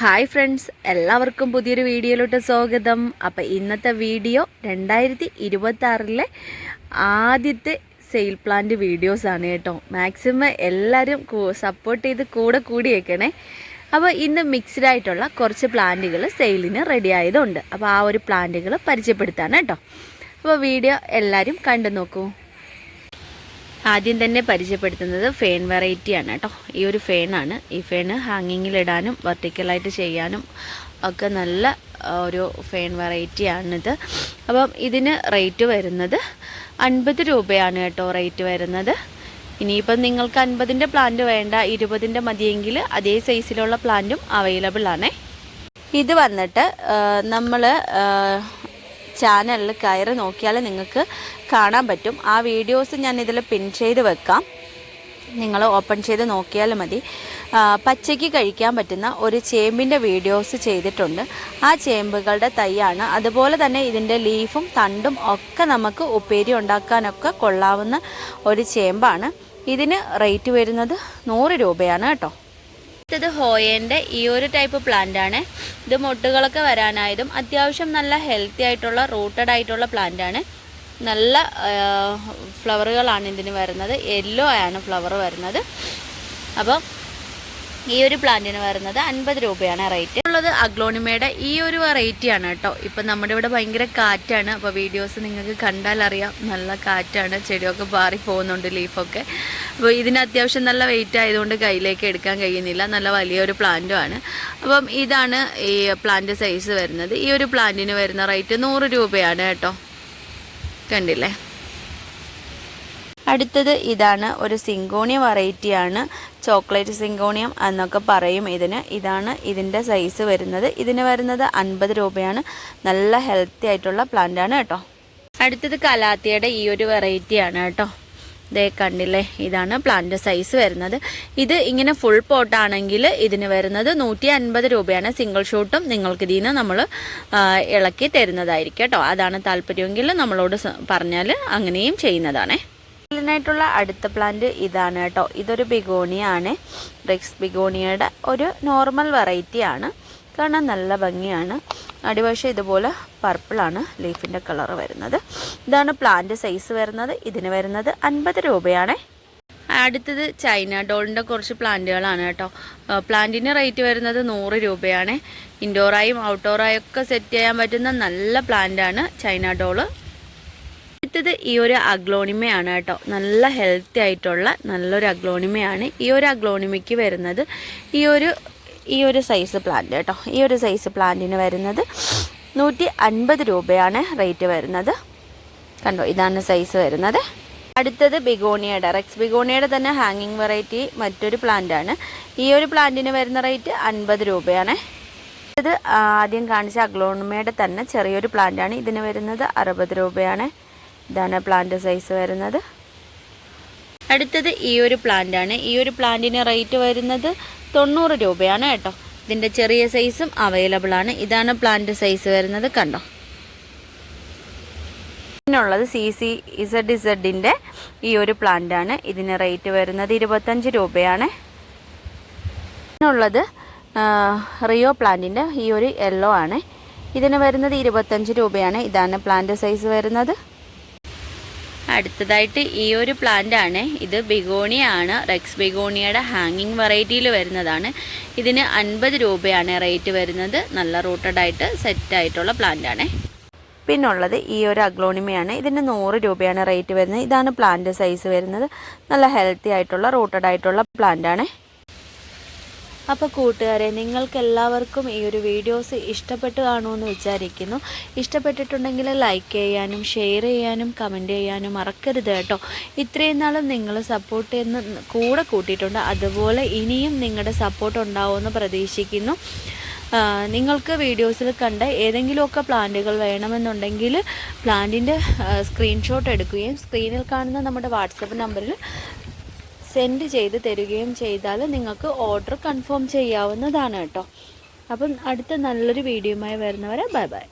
Hi friends എല്ലാവർക്കും പുതിയൊരു വീഡിയോയിലോട്ട് സ്വാഗതം. അപ്പോൾ ഇന്നത്തെ വീഡിയോ രണ്ടായിരത്തി ഇരുപത്തി ആറിലെ ആദ്യത്തെ സെയിൽ പ്ലാന്റ് വീഡിയോസാണ് കേട്ടോ മാക്സിമം എല്ലാവരും സപ്പോർട്ട് ചെയ്ത് കൂടെ കൂടിയേക്കണേ. അപ്പോൾ ഇന്ന് മിക്സ്ഡ് ആയിട്ടുള്ള കുറച്ച് പ്ലാന്റുകൾ സെയിലിന് റെഡി ആയതുണ്ട്. അപ്പോൾ ആ ഒരു പ്ലാന്റുകൾ പരിചയപ്പെടുത്താണ് കേട്ടോ. അപ്പോൾ വീഡിയോ എല്ലാവരും കണ്ടു നോക്കൂ. ആദ്യം തന്നെ പരിചയപ്പെടുത്തുന്നത് ഫേൺ വെറൈറ്റിയാണ് കേട്ടോ. ഈ ഒരു ഫേണാണ് ഈ ഫേണ് ഹാങ്ങിങ്ങിലിടാനും വെർട്ടിക്കലായിട്ട് ചെയ്യാനും ഒക്കെ നല്ല ഒരു ഫേൺ വെറൈറ്റിയാണിത് അപ്പം ഇതിന് റേറ്റ് വരുന്നത് അൻപത് രൂപയാണ് കേട്ടോ റേറ്റ് വരുന്നത്. ഇനിയിപ്പം നിങ്ങൾക്ക് അൻപതിന്റെ പ്ലാന്റ് വേണ്ട ഇരുപതിന്റെ മതിയെങ്കിൽ അതേ സൈസിലുള്ള പ്ലാന്റും അവൈലബിൾ ആണേ. ഇത് വന്നിട്ട് നമ്മൾ ചാനലിൽ കയറി നോക്കിയാൽ നിങ്ങൾക്ക് കാണാൻ പറ്റും. ആ വീഡിയോസ് ഞാൻ ഇതിൽ പിൻ ചെയ്ത് വെക്കാം. നിങ്ങൾ ഓപ്പൺ ചെയ്ത് നോക്കിയാൽ മതി. പച്ചയ്ക്ക് കഴിക്കാൻ പറ്റുന്ന ഒരു ചേമ്പിന്റെ വീഡിയോസ് ചെയ്തിട്ടുണ്ട്. ആ ചേമ്പുകളുടെ തൈയാണ്. അതുപോലെ തന്നെ ഇതിന്റെ ലീഫും തണ്ടും ഒക്കെ നമുക്ക് ഉപ്പേരി ഉണ്ടാക്കാനൊക്കെ കൊള്ളാവുന്ന ഒരു ചേമ്പാണ്. ഇതിന് റേറ്റ് വരുന്നത് നൂറ് രൂപയാണ് കേട്ടോ. ഇത് ഹോയേന്റെ ഈ ഒരു ടൈപ്പ് പ്ലാന്റ് ആണ്. ഇത് മുട്ടുകളൊക്കെ വരാനായതും അത്യാവശ്യം നല്ല ഹെൽത്തി ആയിട്ടുള്ള റൂട്ടഡ് ആയിട്ടുള്ള പ്ലാന്റ് ആണ്. നല്ല ഫ്ലവറുകളാണ് ഇതിന് വരുന്നത്. യെല്ലോ ആണ് ഫ്ലവർ വരുന്നത്. അപ്പം ഈ ഒരു പ്ലാന്റിന് വരുന്നത് അൻപത് രൂപയാണ് റേറ്റ് ഉള്ളത് അഗ്ലോണിമയുടെ ഈ ഒരു വെറൈറ്റി ആണ് കേട്ടോ. ഇപ്പം നമ്മുടെ ഇവിടെ ഭയങ്കര കാറ്റാണ്. അപ്പോൾ വീഡിയോസ് നിങ്ങൾക്ക് കണ്ടാൽ അറിയാം നല്ല കാറ്റാണ്. ചെടിയൊക്കെ പാറി പോകുന്നുണ്ട് ലീഫൊക്കെ അപ്പോൾ ഇതിന് അത്യാവശ്യം നല്ല വെയിറ്റ് ആയതുകൊണ്ട് കയ്യിലേക്ക് എടുക്കാൻ കഴിയുന്നില്ല. നല്ല വലിയൊരു പ്ലാന്റും ആണ്. അപ്പം ഇതാണ് ഈ പ്ലാന്റ് സൈസ് വരുന്നത്. ഈ ഒരു പ്ലാന്റിന് വരുന്ന റേറ്റ് നൂറ് രൂപയാണ് കേട്ടോ. കണ്ടില്ലേ? അടുത്തത് ഇതാണ് ഒരു സിങ്കോണിയം വെറൈറ്റിയാണ് ചോക്ലേറ്റ് സിങ്കോണിയം എന്നൊക്കെ പറയും ഇതിന്. ഇതാണ് ഇതിന്റെ സൈസ് വരുന്നത്. ഇതിന് വരുന്നത് അൻപത് രൂപയാണ്. നല്ല ഹെൽത്തി ആയിട്ടുള്ള പ്ലാന്റ് ആണ് കേട്ടോ. അടുത്തത് കലാത്തിയുടെ ഈ ഒരു വെറൈറ്റിയാണ് കേട്ടോ. ദേ കണ്ടില്ലേ? ഇതാണ് പ്ലാന്റ് സൈസ് വരുന്നത്. ഇത് ഇങ്ങനെ ഫുൾ പോട്ടാണെങ്കിൽ ഇതിന് വരുന്നത് നൂറ്റി അൻപത് രൂപയാണ് സിംഗിൾ ഷൂട്ടും നിങ്ങൾക്ക് ഇതിൽ നിന്ന് നമ്മൾ ഇളക്കി തരുന്നതായിരിക്കും കേട്ടോ. അതാണ് താല്പര്യമെങ്കിൽ നമ്മളോട് പറഞ്ഞാൽ അങ്ങനെയും ചെയ്യുന്നതാണേ. ായിട്ടുള്ള അടുത്ത പ്ലാന്റ് ഇതാണ് കേട്ടോ. ഇതൊരു ബിഗോണിയ ആണ് റെക്സ് ബിഗോണിയയുടെ ഒരു നോർമൽ വെറൈറ്റി ആണ്. കാണാൻ നല്ല ഭംഗിയാണ്. അടിവശം ഇതുപോലെ പർപ്പിളാണ് ലീഫിന്റെ കളർ വരുന്നത്. ഇതാണ് പ്ലാന്റ് സൈസ് വരുന്നത്. ഇതിന് വരുന്നത് അൻപത് രൂപയാണ്. അടുത്തത് ചൈന ഡോളിന്റെ കുറച്ച് പ്ലാന്റുകളാണ് കേട്ടോ. പ്ലാന്റിന് റേറ്റ് വരുന്നത് നൂറ് രൂപയാണ്. ഇൻഡോറായും ഔട്ട്ഡോറായും ഒക്കെ സെറ്റ് ചെയ്യാൻ പറ്റുന്ന നല്ല പ്ലാന്റാണ് ചൈന ഡോൾ. അടുത്തത് ഈ ഒരു അഗ്ലോണിമയാണ് കേട്ടോ. നല്ല ഹെൽത്തി ആയിട്ടുള്ള നല്ലൊരു അഗ്ലോണിമയാണ് ഈ ഒരു അഗ്ലോണിമയ്ക്ക് വരുന്നത്. ഈ ഒരു ഈ ഒരു സൈസ് പ്ലാന്റ് കേട്ടോ. ഈ ഒരു സൈസ് പ്ലാന്റിന് വരുന്നത് നൂറ്റി അൻപത് രൂപയാണ് റേറ്റ് വരുന്നത്. കണ്ടോ ഇതാണ് സൈസ് വരുന്നത്. അടുത്തത് ബിഗോണിയയുടെ റെക്സ് ബിഗോണിയയുടെ തന്നെ ഹാങ്ങിങ് വെറൈറ്റി മറ്റൊരു പ്ലാന്റാണ് ഈ ഒരു പ്ലാന്റിന് വരുന്ന റേറ്റ് അൻപത് രൂപയാണ്. ഇത് ആദ്യം കാണിച്ച അഗ്ലോണിമയുടെ തന്നെ ചെറിയൊരു പ്ലാന്റാണ് ഇതിന് വരുന്നത് അറുപത് രൂപയാണ്. ഇതാണ് പ്ലാന്റ് സൈസ് വരുന്നത്. അടുത്തത് ഈ ഒരു പ്ലാന്റ് ആണ്. ഈ ഒരു പ്ലാന്റിന് റേറ്റ് വരുന്നത് തൊണ്ണൂറ് രൂപയാണ് കേട്ടോ. ഇതിന്റെ ചെറിയ സൈസും അവൈലബിൾ ആണ്. ഇതാണ് പ്ലാന്റ് സൈസ് വരുന്നത് കണ്ടോ. പിന്നുള്ളത് സി സി ഇസഡ് ഇസഡിന്റെ ഈ ഒരു പ്ലാന്റാണ് ഇതിന് റേറ്റ് വരുന്നത് ഇരുപത്തഞ്ച് രൂപയാണ്. പിന്നുള്ളത് റിയോ പ്ലാന്റിന്റെ ഈ ഒരു യെല്ലോ ആണ്. ഇതിന് വരുന്നത് ഇരുപത്തഞ്ച് രൂപയാണ്. ഇതാണ് പ്ലാന്റ് സൈസ് വരുന്നത്. അടുത്തതായിട്ട് ഈ ഒരു പ്ലാന്റ് ആണ്. ഇത് ബിഗോണിയ ആണ്. റെക്സ് ബിഗോണിയയുടെ ഹാങ്ങിങ് വെറൈറ്റിയിൽ വരുന്നതാണ്. ഇതിന് അൻപത് രൂപയാണ് റേറ്റ് വരുന്നത്. നല്ല റൂട്ടഡായിട്ട് സെറ്റായിട്ടുള്ള പ്ലാന്റ് ആണ്. പിന്നുള്ളത് ഈ ഒരു അഗ്ലോണിമയാണ്. ഇതിന് നൂറ് രൂപയാണ് റേറ്റ് വരുന്നത്. ഇതാണ് പ്ലാന്റ് സൈസ് വരുന്നത്. നല്ല ഹെൽത്തി ആയിട്ടുള്ള റൂട്ടഡ് ആയിട്ടുള്ള പ്ലാന്റ് ആണ്. അപ്പോൾ കൂട്ടുകാരെ നിങ്ങൾക്ക് എല്ലാവർക്കും ഈ ഒരു വീഡിയോസ് ഇഷ്ടപ്പെട്ട് കാണുമെന്ന് വിചാരിക്കുന്നു. ഇഷ്ടപ്പെട്ടിട്ടുണ്ടെങ്കിൽ ലൈക്ക് ചെയ്യാനും ഷെയർ ചെയ്യാനും കമന്റ് ചെയ്യാനും മറക്കരുത് കേട്ടോ. ഇത്രയും നാളും നിങ്ങൾ സപ്പോർട്ട് ചെയ്യുന്ന കൂടെ കൂട്ടിയിട്ടുണ്ട്. അതുപോലെ ഇനിയും നിങ്ങളുടെ സപ്പോർട്ട് ഉണ്ടാവുമെന്ന് പ്രതീക്ഷിക്കുന്നു. നിങ്ങൾക്ക് വീഡിയോസിൽ കണ്ട ഏതെങ്കിലുമൊക്കെ പ്ലാന്റുകൾ വേണമെന്നുണ്ടെങ്കിൽ പ്ലാന്റിന്റെ സ്ക്രീൻഷോട്ട് എടുക്കുകയും സ്ക്രീനിൽ കാണുന്ന നമ്മുടെ വാട്സപ്പ് നമ്പറിൽ സെൻഡ് ചെയ്ത് തരികയും ചെയ്താൽ നിങ്ങൾക്ക് ഓർഡർ കൺഫേം ചെയ്യാവുന്നതാണ് കേട്ടോ. അപ്പം അടുത്ത നല്ലൊരു വീഡിയോയുമായി വരുന്നവരെ ബൈ ബൈ.